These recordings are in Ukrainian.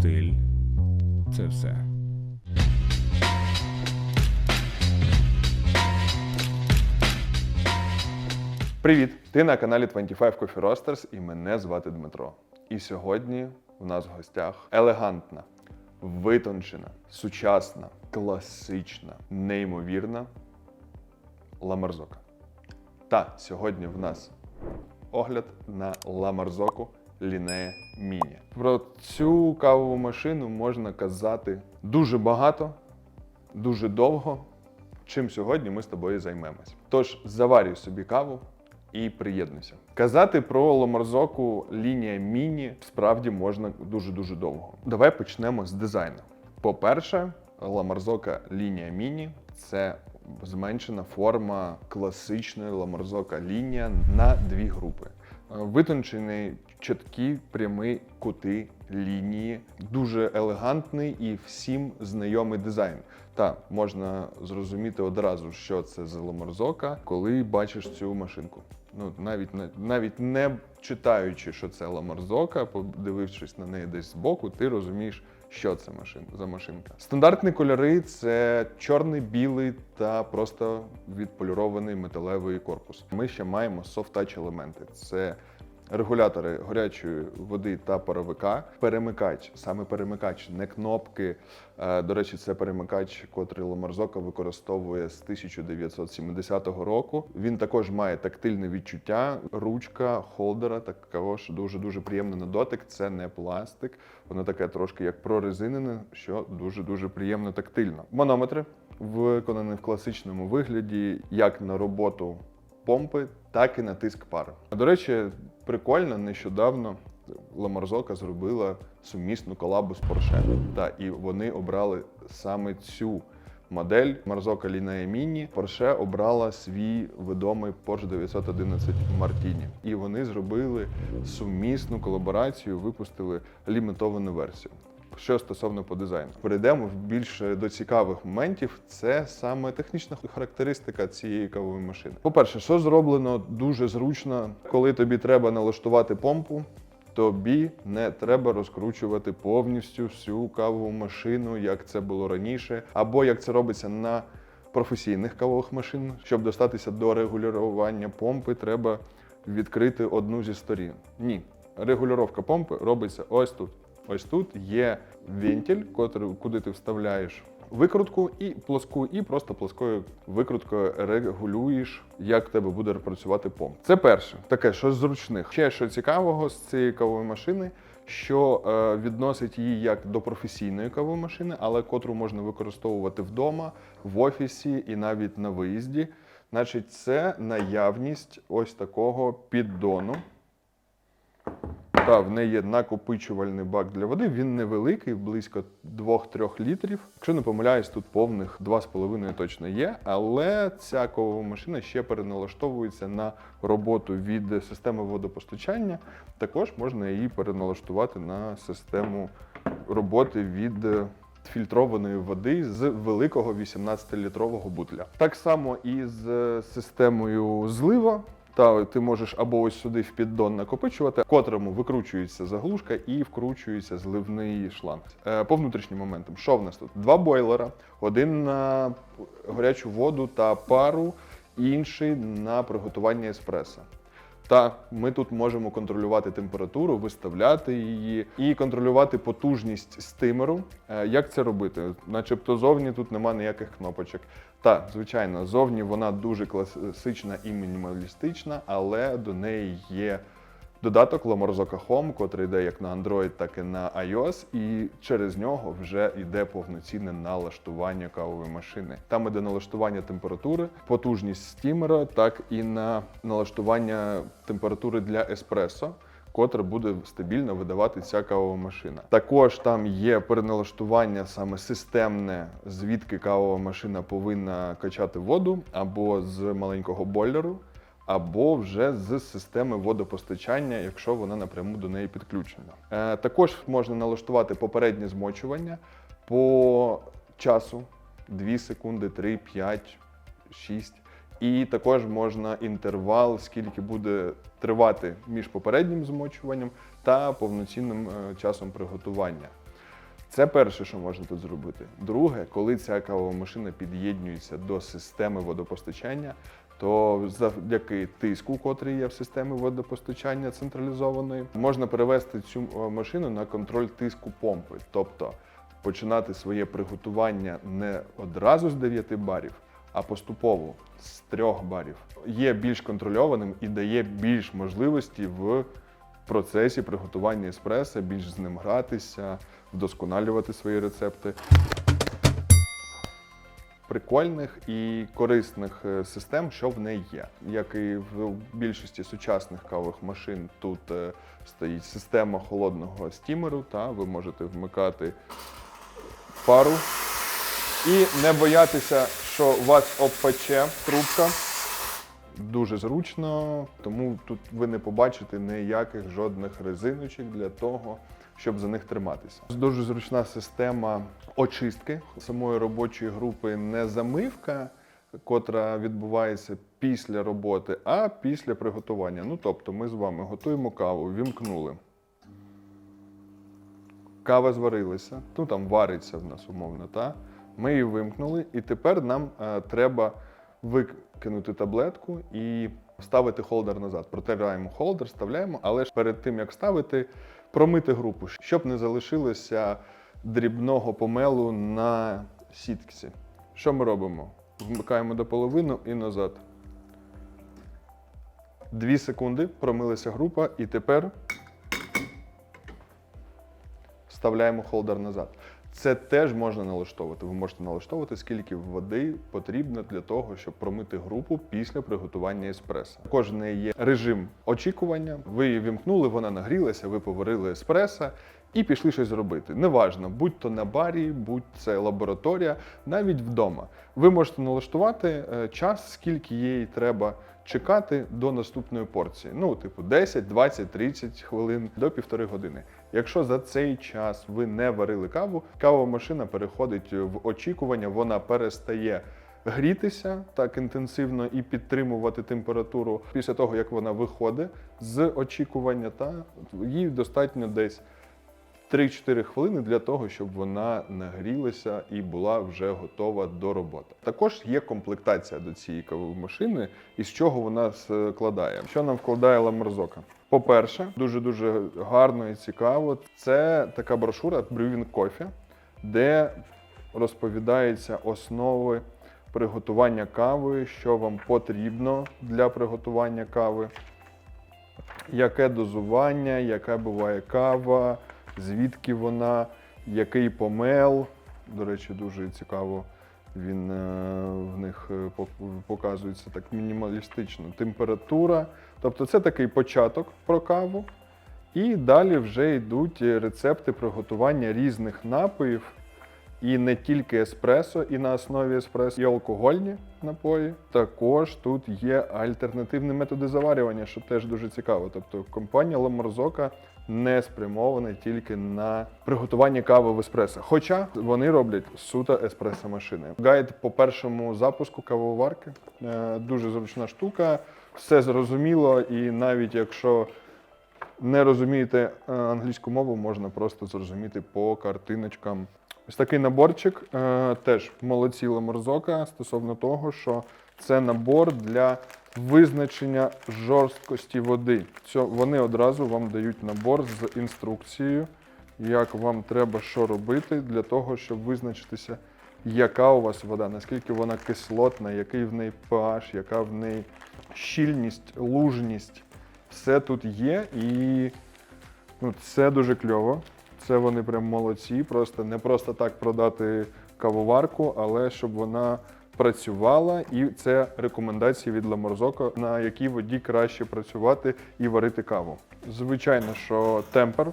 Стиль це все. Привіт! Ти на каналі 25 Coffee Roasters і мене звати Дмитро. І сьогодні в нас в гостях елегантна, витончена, сучасна, класична, неймовірна ламарзока. Та сьогодні в нас огляд на ламарзоку Лінея Міні. Про цю кавову машину можна казати дуже багато, дуже довго. Чим сьогодні ми з тобою займемось. Тож заварюй собі каву і приєднуйся. Казати про ломарзоку лінія міні справді можна дуже-дуже довго. Давай почнемо з дизайну. По-перше, ламарзока лінія міні це зменшена форма класичної ламарзока лінія на дві групи. Витончений чіткі прямі кути лінії, дуже елегантний і всім знайомий дизайн. Та можна зрозуміти одразу, що це за ламарзока, коли бачиш цю машинку. Ну навіть навіть не читаючи, що це ламарзока, подивившись на неї десь збоку, ти розумієш, що це машин за машинка. Стандартні кольори це чорний, білий та просто відполірований металевий корпус. Ми ще маємо soft-touch елементи. Це регулятори гарячої води та паровика, перемикач, саме перемикач, не кнопки. Е, До речі, це перемикач, котрий Ламарзока використовує з 1970 року. Він також має тактильне відчуття, ручка холдера, також дуже дуже приємний на дотик. Це не пластик, воно таке трошки як прорезинене, що дуже дуже приємно тактильно. Манометри виконані в класичному вигляді, як на роботу помпи, так і на тиск пари. До речі, прикольно, нещодавно Ламарзока зробила сумісну колабу з Porsche. Та, і вони обрали саме цю модель Марзока Linea Mini. Porsche обрала свій відомий Porsche 911 Martini. І вони зробили сумісну колаборацію, випустили лімітовану версію. Що стосовно по дизайну, перейдемо більше до цікавих моментів. Це саме технічна характеристика цієї кавової машини. По-перше, що зроблено дуже зручно, коли тобі треба налаштувати помпу. Тобі не треба розкручувати повністю всю кавову машину, як це було раніше, або як це робиться на професійних кавових машин. Щоб достатися до регулювання помпи, треба відкрити одну зі сторін. Ні, регулювання помпи робиться ось тут. Ось тут є вентиль, куди ти вставляєш викрутку і плоску, і просто плоскою викруткою регулюєш, як в тебе буде працювати помп. Це перше, таке щось зручних. Ще що цікавого з цієї кавової машини, що е, відносить її як до професійної кавової машини, але котру можна використовувати вдома, в офісі і навіть на виїзді. Значить, це наявність ось такого піддону. Та в неї є накопичувальний бак для води. Він невеликий, близько 2-3 літрів. Якщо не помиляюсь, тут повних 2,5 точно є. Але ця ковова машина ще переналаштовується на роботу від системи водопостачання. Також можна її переналаштувати на систему роботи від фільтрованої води з великого 18-літрового бутля. Так само і з системою злива. Та ти можеш або ось сюди в піддон накопичувати, котрому викручується заглушка і вкручується зливний шланг. Е, по внутрішнім моментам, що в нас тут? Два бойлера: один на гарячу воду та пару, інший на приготування еспресо. Та ми тут можемо контролювати температуру, виставляти її і контролювати потужність стимеру. Е, Як це робити? Начебто зовні тут нема ніяких кнопочок. Та, звичайно, зовні вона дуже класична і мінімалістична, але до неї є додаток Lamorzoka Home, котрий йде як на Android, так і на iOS, і через нього вже йде повноцінне налаштування кавової машини. Там іде налаштування температури, потужність стімера, так і на налаштування температури для еспресо. Котре буде стабільно видавати ця кавова машина. Також там є переналаштування саме системне, звідки кавова машина повинна качати воду або з маленького бойлеру, або вже з системи водопостачання, якщо вона напряму до неї підключена. Е, також можна налаштувати попереднє змочування по часу 2 секунди, 3, 5, 6. І також можна інтервал, скільки буде тривати між попереднім змочуванням та повноцінним е, часом приготування. Це перше, що можна тут зробити. Друге, коли ця кавова машина під'єднується до системи водопостачання, то завдяки тиску, котрий є в системі водопостачання централізованої, можна перевести цю е, машину на контроль тиску помпи, тобто починати своє приготування не одразу з 9 барів, а поступово з 3 барів. Є більш контрольованим і дає більш можливості в процесі приготування еспресо, більш з ним гратися, вдосконалювати свої рецепти. Прикольних і корисних е, систем, що в неї є. Як і в більшості сучасних кавових машин, тут е, стоїть система холодного стімеру, та ви можете вмикати пару і не боятися, що вас обпече трубка. Дуже зручно, тому тут ви не побачите ніяких жодних резиночок для того, щоб за них триматися. Дуже зручна система очистки самої робочої групи, не замивка, котра відбувається після роботи, а після приготування. Ну тобто, ми з вами готуємо каву, вімкнули. Кава зварилася, ну там вариться в нас умовно, та? Ми її вимкнули, і тепер нам е, треба викинути таблетку і ставити холдер назад. Протираємо холдер, вставляємо, але ж перед тим як ставити, промити групу, щоб не залишилося дрібного помелу на сітці. Що ми робимо? Вмикаємо до половини і назад. Дві секунди промилася група, і тепер вставляємо холдер назад. Це теж можна налаштовувати. Ви можете налаштовувати, скільки води потрібно для того, щоб промити групу після приготування еспресо. Кожен є режим очікування. Ви вімкнули, вона нагрілася, ви поварили еспресо і пішли щось робити. Неважно, будь то на барі, будь це лабораторія, навіть вдома. Ви можете налаштувати е, час, скільки їй треба чекати до наступної порції. Ну, типу, 10, 20, 30 хвилин до півтори години. Якщо за цей час ви не варили каву, кавова машина переходить в очікування, вона перестає грітися так інтенсивно і підтримувати температуру після того, як вона виходить з очікування, та їй достатньо десь 3-4 хвилини для того, щоб вона нагрілася і була вже готова до роботи. Також є комплектація до цієї кавової машини, із чого вона складає. Що нам вкладає ламарзока? По-перше, дуже дуже гарно і цікаво. Це така брошура Brewing Coffee, де розповідаються основи приготування кави, що вам потрібно для приготування кави, яке дозування, яка буває кава, звідки вона, який помел. До речі, дуже цікаво. Він е, в них е, показується так мінімалістично. Температура. Тобто це такий початок про каву. І далі вже йдуть рецепти приготування різних напоїв. І не тільки еспресо, і на основі еспресо є алкогольні напої. Також тут є альтернативні методи заварювання, що теж дуже цікаво. Тобто компанія Ламорзока не спрямована тільки на приготування кави в еспресо. Хоча вони роблять суто еспресо машини. Гайд по першому запуску кавоварки Е, дуже зручна штука, все зрозуміло, і навіть якщо не розумієте е, англійську мову, можна просто зрозуміти по картиночкам. Ось такий наборчик, е, теж молодці Ламорзока стосовно того, що це набор для визначення жорсткості води. Вони одразу вам дають набор з інструкцією, як вам треба що робити для того, щоб визначитися, яка у вас вода, наскільки вона кислотна, який в неї pH, яка в неї щільність, лужність. Все тут є і ну, це дуже кльово. Це вони прям молодці. Просто не просто так продати кавоварку, але щоб вона працювала. І це рекомендації від Ламорзока, на якій воді краще працювати і варити каву. Звичайно, що темпер.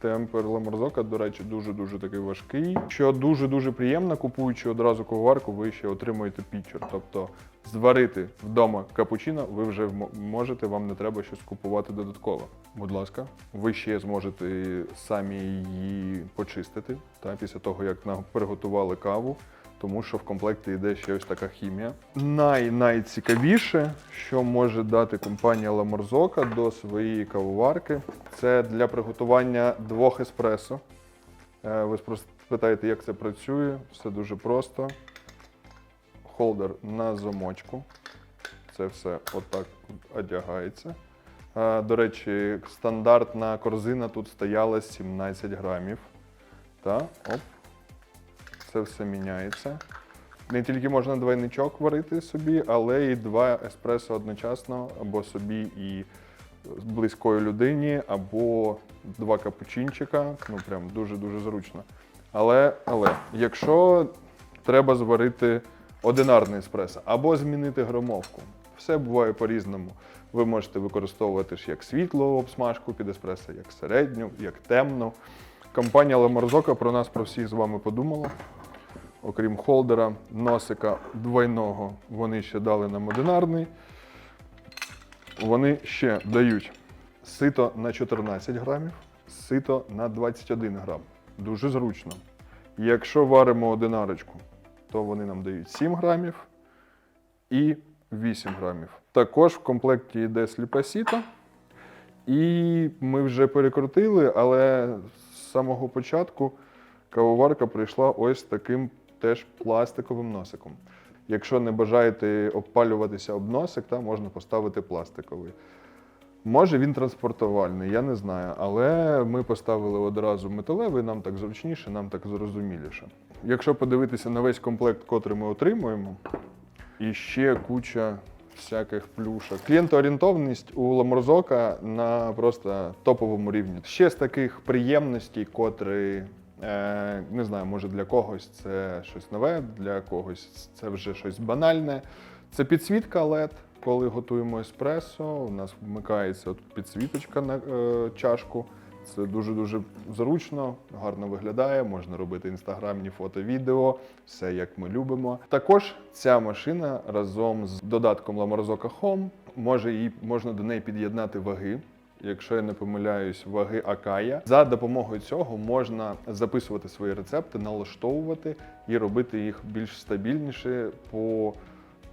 Темпер Ламорзока, до речі, дуже-дуже такий важкий. Що дуже-дуже приємно, купуючи одразу кавоварку, ви ще отримуєте пічер. Тобто зварити вдома капучино ви вже можете, вам не треба щось купувати додатково. Будь ласка, ви ще зможете самі її почистити та, після того, як нам приготували каву. Тому що в комплекті йде ще ось така хімія. Най-найцікавіше, що може дати компанія Ламорзока до своєї кавоварки, це для приготування двох еспресо. Е, Ви просто питаєте, як це працює. Все дуже просто. Холдер на замочку. Це все отак одягається. До речі, стандартна корзина тут стояла 17 грамів. Та, оп. Це все міняється. Не тільки можна двойничок варити собі, але і два еспресо одночасно, або собі і близької людині, або два капучинчика. Ну прям дуже-дуже зручно. Але, але якщо треба зварити одинарний еспресо або змінити громовку, все буває по-різному. Ви можете використовувати ж як світлу обсмажку під еспресо, як середню, як темну. Компанія Ламарзока про нас, про всіх з вами подумала. Окрім холдера, носика двойного, вони ще дали нам одинарний. Вони ще дають сито на 14 грамів, сито на 21 грам. Дуже зручно. Якщо варимо одинарочку, то вони нам дають 7 грамів і 8 грамів. Також в комплекті йде сліпе сіто. І ми вже перекрутили, але з самого початку кавоварка прийшла ось таким теж пластиковим носиком. Якщо не бажаєте обпалюватися об носик, то можна поставити пластиковий. Може він транспортувальний, я не знаю, але ми поставили одразу металевий, нам так зручніше, нам так зрозуміліше. Якщо подивитися на весь комплект, котрий ми отримуємо, і ще куча всяких плюшок. Клієнтоорієнтованість у Ламорзока на просто топовому рівні. Ще з таких приємностей, котрі, е, не знаю, може для когось це щось нове, для когось це вже щось банальне. Це підсвітка LED. Коли готуємо еспресо, у нас вмикається підсвіточка на е, чашку. Це дуже-дуже зручно, гарно виглядає. Можна робити інстаграмні фото, відео, все як ми любимо. Також ця машина разом з додатком Lamorzoka Home може її можна до неї під'єднати ваги. Якщо я не помиляюсь, ваги Акая. За допомогою цього можна записувати свої рецепти, налаштовувати і робити їх більш стабільніше по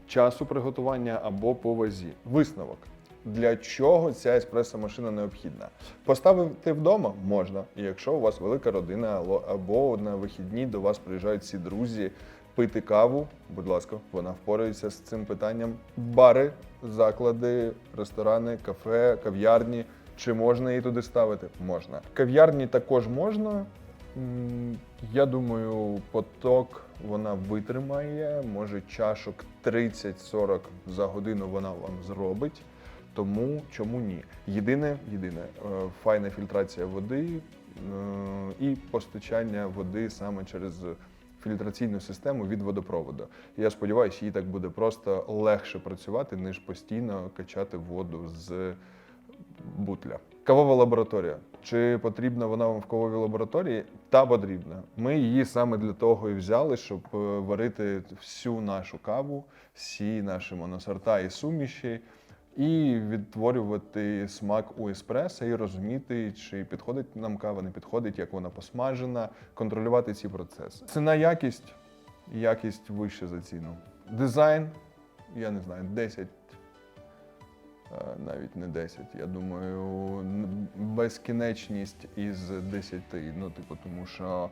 часу приготування або по вазі. Висновок. Для чого ця еспресо-машина необхідна? Поставити вдома можна, якщо у вас велика родина або на вихідні до вас приїжджають всі друзі пити каву. Будь ласка, вона впорається з цим питанням. Бари, заклади, ресторани, кафе, кав'ярні. Чи можна її туди ставити? Можна. Кав'ярні також можна. Я думаю, поток вона витримає. Може, чашок 30-40 за годину вона вам зробить. Тому чому ні? Єдине, єдине, е, файна фільтрація води е, і постачання води саме через фільтраційну систему від водопроводу. Я сподіваюся, їй так буде просто легше працювати, ніж постійно качати воду з бутля. Кавова лабораторія. Чи потрібна вона вам в кавовій лабораторії? Та потрібна. Ми її саме для того і взяли, щоб е, варити всю нашу каву, всі наші моносорта і суміші, і відтворювати смак у еспресо і розуміти, чи підходить нам кава, не підходить, як вона посмажена, контролювати ці процеси. Ціна якість, якість вище за ціну. Дизайн, я не знаю, 10 Е, навіть не 10. Я думаю, безкінечність із 10. Ну, типу, тому що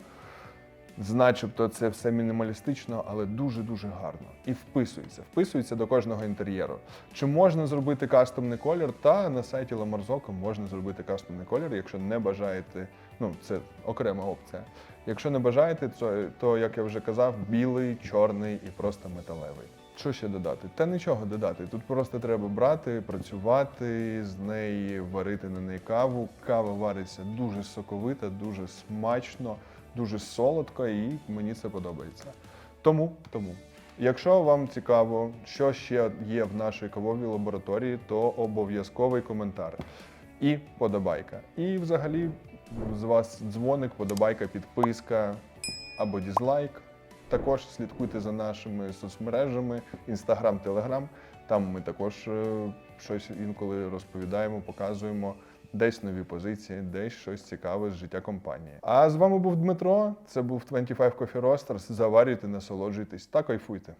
начебто це все мінімалістично, але дуже-дуже гарно. І вписується, вписується до кожного інтер'єру. Чи можна зробити кастомний колір? Та на сайті Lamorzoco можна зробити кастомний колір, якщо не бажаєте. Ну, це окрема опція. Якщо не бажаєте, то, то як я вже казав, білий, чорний і просто металевий. Що ще додати? Та нічого додати. Тут просто треба брати, працювати з неї, варити на неї каву. Кава вариться дуже соковита, дуже смачно, дуже солодко, і мені це подобається. Тому, тому, якщо вам цікаво, що ще є в нашій кавовій лабораторії, то обов'язковий коментар і подобайка. І взагалі з вас дзвоник, подобайка, підписка або дізлайк. Також слідкуйте за нашими соцмережами, Інстаграм, Телеграм. Там ми також е, щось інколи розповідаємо, показуємо десь нові позиції, десь щось цікаве з життя компанії. А з вами був Дмитро. Це був 25 Coffee Roasters. Заварюйте, насолоджуйтесь та кайфуйте.